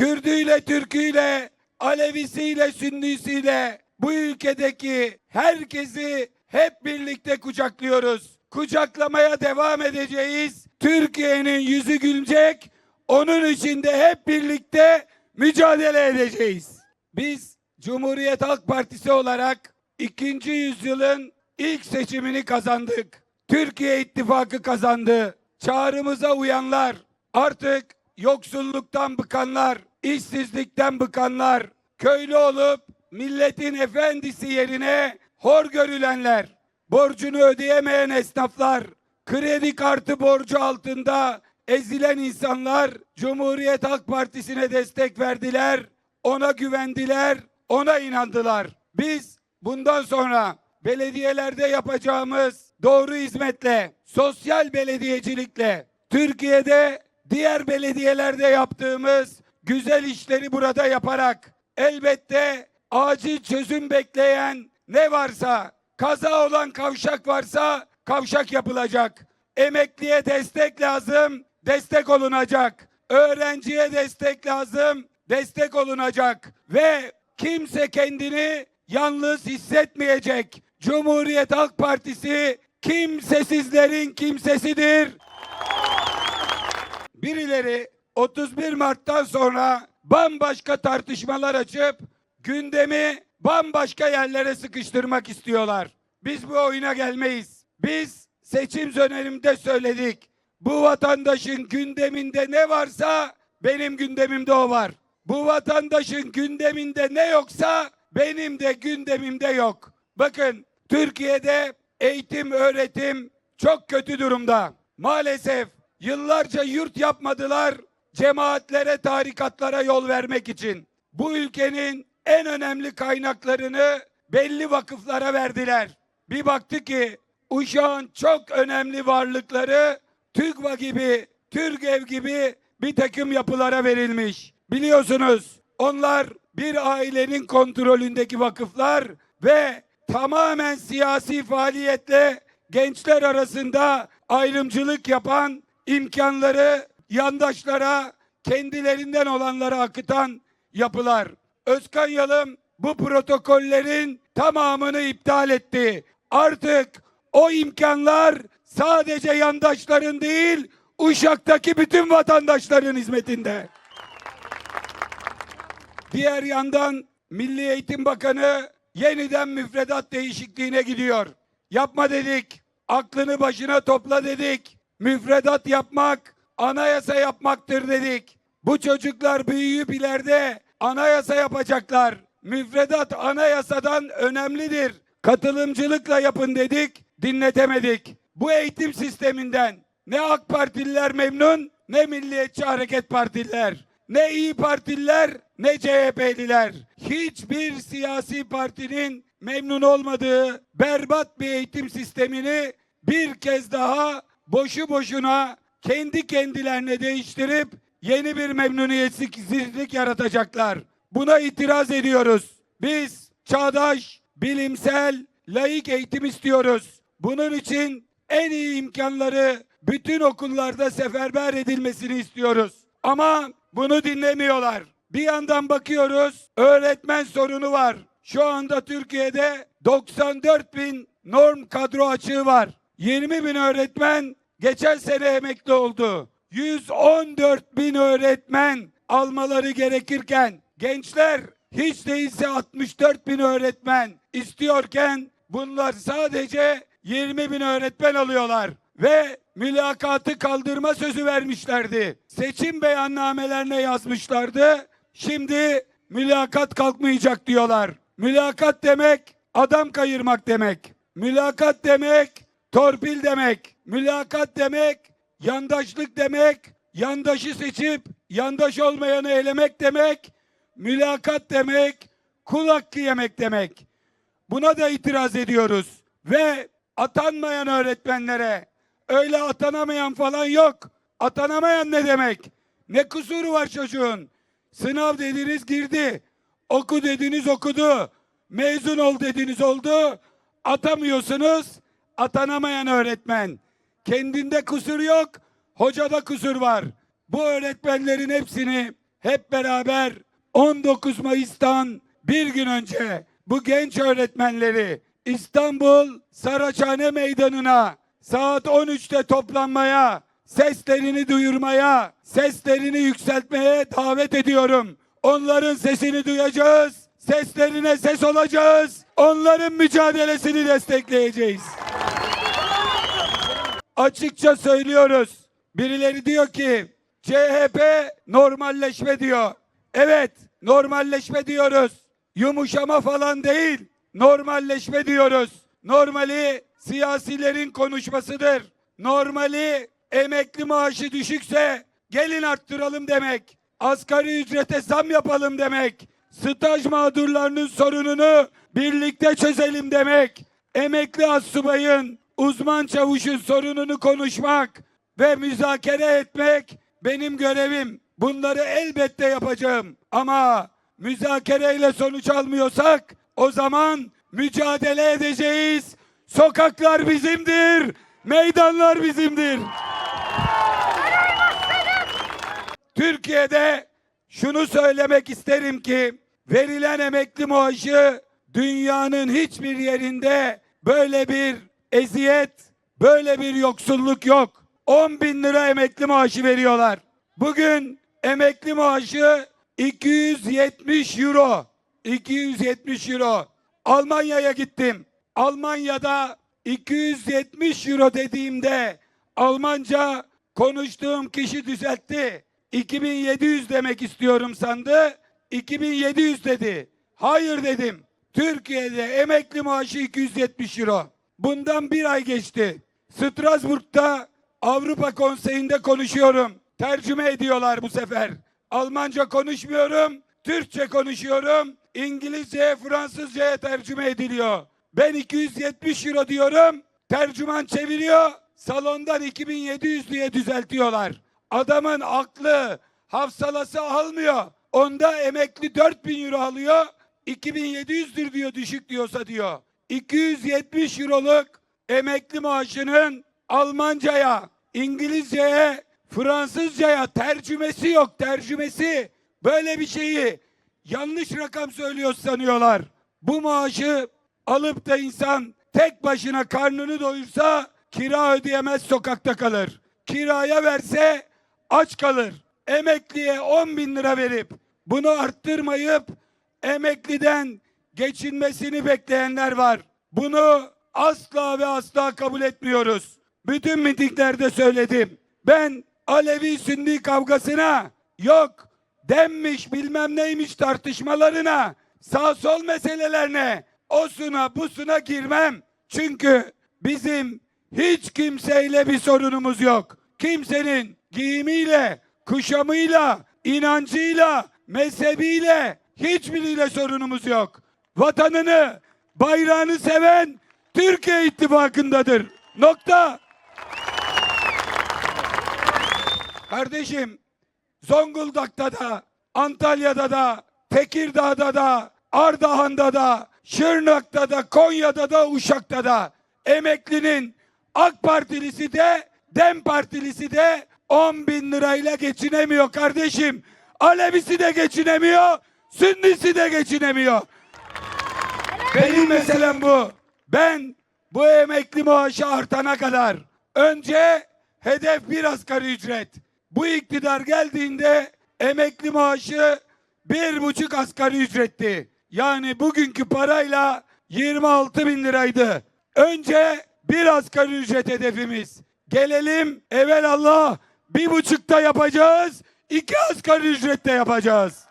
Kürdüyle, Türküyle, Alevisiyle, Sünnisiyle bu ülkedeki herkesi hep birlikte kucaklıyoruz. Kucaklamaya devam edeceğiz. Türkiye'nin yüzü gülecek. Onun için de hep birlikte mücadele edeceğiz. Biz Cumhuriyet Halk Partisi olarak ikinci yüzyılın ilk seçimini kazandık. Türkiye İttifakı kazandı. Çağrımıza uyanlar, artık yoksulluktan bıkanlar, işsizlikten bıkanlar, köylü olup milletin efendisi yerine hor görülenler, borcunu ödeyemeyen esnaflar, kredi kartı borcu altında ezilen insanlar Cumhuriyet Halk Partisi'ne destek verdiler, ona güvendiler, ona inandılar. Biz bundan sonra belediyelerde yapacağımız doğru hizmetle, sosyal belediyecilikle, Türkiye'de diğer belediyelerde yaptığımız güzel işleri burada yaparak elbette acil çözüm bekleyen ne varsa, kaza olan kavşak varsa kavşak yapılacak. Emekliye destek lazım, destek olunacak. Öğrenciye destek lazım, destek olunacak. Ve kimse kendini yalnız hissetmeyecek. Cumhuriyet Halk Partisi kimsesizlerin kimsesidir. Birileri 31 Mart'tan sonra bambaşka tartışmalar açıp gündemi bambaşka yerlere sıkıştırmak istiyorlar. Biz bu oyuna gelmeyiz. Biz seçim döneminde söyledik. Bu vatandaşın gündeminde ne varsa benim gündemimde o var. Bu vatandaşın gündeminde ne yoksa benim de gündemimde yok. Bakın Türkiye'de eğitim öğretim çok kötü durumda. Maalesef yıllarca yurt yapmadılar cemaatlere tarikatlara yol vermek için. Bu ülkenin en önemli kaynaklarını belli vakıflara verdiler. Bir baktı ki Uşağın çok önemli varlıkları TÜGVA gibi, TÜRGEV gibi bir takım yapılara verilmiş. Biliyorsunuz onlar bir ailenin kontrolündeki vakıflar ve tamamen siyasi faaliyetle gençler arasında ayrımcılık yapan imkanları yandaşlara kendilerinden olanlara akıtan yapılar. Özkan Yalım bu protokollerin tamamını iptal etti. Artık o imkanlar sadece yandaşların değil, Uşak'taki bütün vatandaşların hizmetinde. Diğer yandan Milli Eğitim Bakanı yeniden müfredat değişikliğine gidiyor. Yapma dedik. Aklını başına topla dedik. Müfredat yapmak anayasa yapmaktır dedik. Bu çocuklar büyüyüp ileride anayasa yapacaklar. Müfredat anayasadan önemlidir. Katılımcılıkla yapın dedik, dinletemedik. Bu eğitim sisteminden ne AK Partililer memnun ne Milliyetçi Hareket Partililer. Ne İyi Partililer ne CHP'liler. Hiçbir siyasi partinin memnun olmadığı berbat bir eğitim sistemini bir kez daha boşu boşuna kendi kendilerine değiştirip yeni bir memnuniyetsizlik yaratacaklar. Buna itiraz ediyoruz. Biz çağdaş, bilimsel, laik eğitim istiyoruz. Bunun için en iyi imkanları bütün okullarda seferber edilmesini istiyoruz. Ama bunu dinlemiyorlar. Bir yandan bakıyoruz öğretmen sorunu var. Şu anda Türkiye'de 94 bin norm kadro açığı var. 20 bin öğretmen geçen sene emekli oldu. 114 bin öğretmen almaları gerekirken gençler hiç değilse 64 bin öğretmen istiyorken bunlar sadece 20 bin öğretmen alıyorlar ve mülakatı kaldırma sözü vermişlerdi. Seçim beyannamelerine yazmışlardı. Şimdi mülakat kalkmayacak diyorlar. Mülakat demek adam kayırmak demek. Mülakat demek torpil demek. Mülakat demek yandaşlık demek. Yandaşı seçip yandaş olmayanı elemek demek. Mülakat demek kul hakkı yemek demek. Buna da itiraz ediyoruz. Ve atanmayan öğretmenlere öyle atanamayan falan yok. Atanamayan ne demek? Ne kusuru var çocuğun? Sınav dediniz girdi. Oku dediniz okudu. Mezun ol dediniz oldu. Atamıyorsunuz. Atanamayan öğretmen. Kendinde kusur yok. Hocada kusur var. Bu öğretmenlerin hepsini hep beraber 19 Mayıs'tan bir gün önce bu genç öğretmenleri İstanbul Saraçhane Meydanı'na saat 13'te toplanmaya, seslerini duyurmaya, seslerini yükseltmeye davet ediyorum. Onların sesini duyacağız, seslerine ses olacağız, onların mücadelesini destekleyeceğiz. Açıkça söylüyoruz. Birileri diyor ki CHP normalleşme diyor. Evet, normalleşme diyoruz. Yumuşama falan değil. Normalleşme diyoruz. Normali siyasilerin konuşmasıdır. Normali emekli maaşı düşükse gelin arttıralım demek. Asgari ücrete zam yapalım demek. Staj mağdurlarının sorununu birlikte çözelim demek. Emekli astsubayın, uzman çavuşun sorununu konuşmak ve müzakere etmek benim görevim. Bunları elbette yapacağım. Ama müzakereyle sonuç almıyorsak o zaman mücadele edeceğiz. Sokaklar bizimdir. Meydanlar bizimdir. Türkiye'de şunu söylemek isterim ki verilen emekli maaşı dünyanın hiçbir yerinde böyle bir eziyet, böyle bir yoksulluk yok. 10 bin lira emekli maaşı veriyorlar. Bugün emekli maaşı 270 euro. 270 euro. Almanya'ya gittim. Almanya'da 270 euro dediğimde Almanca konuştuğum kişi düzeltti. 2700 demek istiyorum sandı. 2700 dedi. Hayır dedim. Türkiye'de emekli maaşı 270 euro. Bundan bir ay geçti. Strasbourg'da Avrupa Konseyi'nde konuşuyorum. Tercüme ediyorlar bu sefer. Almanca konuşmuyorum. Türkçe konuşuyorum. İngilizce, Fransızca'ya tercüme ediliyor. Ben 270 euro diyorum. Tercüman çeviriyor. Salondan 2700 diye düzeltiyorlar. Adamın aklı, hafsalası almıyor. Onda emekli 4000 euro alıyor. 2700'dür diyor düşük diyorsa diyor. 270 euroluk emekli maaşının Almanca'ya, İngilizce'ye, Fransızca'ya tercümesi yok tercümesi. Böyle bir şeyi yanlış rakam söylüyor sanıyorlar. Bu maaşı alıp da insan tek başına karnını doyursa kira ödeyemez sokakta kalır. Kiraya verse aç kalır. Emekliye 10 bin lira verip bunu arttırmayıp emekliden geçinmesini bekleyenler var. Bunu asla ve asla kabul etmiyoruz. Bütün mitinglerde söyledim. Ben Alevi Sünni kavgasına yok denmiş bilmem neymiş tartışmalarına sağ sol meselelerine osuna busuna girmem. Çünkü bizim hiç kimseyle bir sorunumuz yok. Kimsenin giyimiyle, kuşamıyla, inancıyla, mezhebiyle hiçbiriyle sorunumuz yok. Vatanını, bayrağını seven Türkiye ittifakındadır. Nokta. Kardeşim Zonguldak'ta da, Antalya'da da, Tekirdağ'da da, Ardahan'da da, Şırnak'ta da, Konya'da da, Uşak'ta da emeklinin AK Partilisi de, Dem Partilisi de 10 bin lirayla geçinemiyor kardeşim. Alevisi de geçinemiyor, Sünnisi de geçinemiyor. Benim meselem bu. Ben bu emekli maaşı artana kadar önce hedef bir asgari ücret. Bu iktidar geldiğinde emekli maaşı bir buçuk asgari ücretti. Yani bugünkü parayla 26 bin liraydı. Önce bir asgari ücret hedefimiz. Gelelim evvel Allah bir buçukta yapacağız, iki asgari ücrette yapacağız.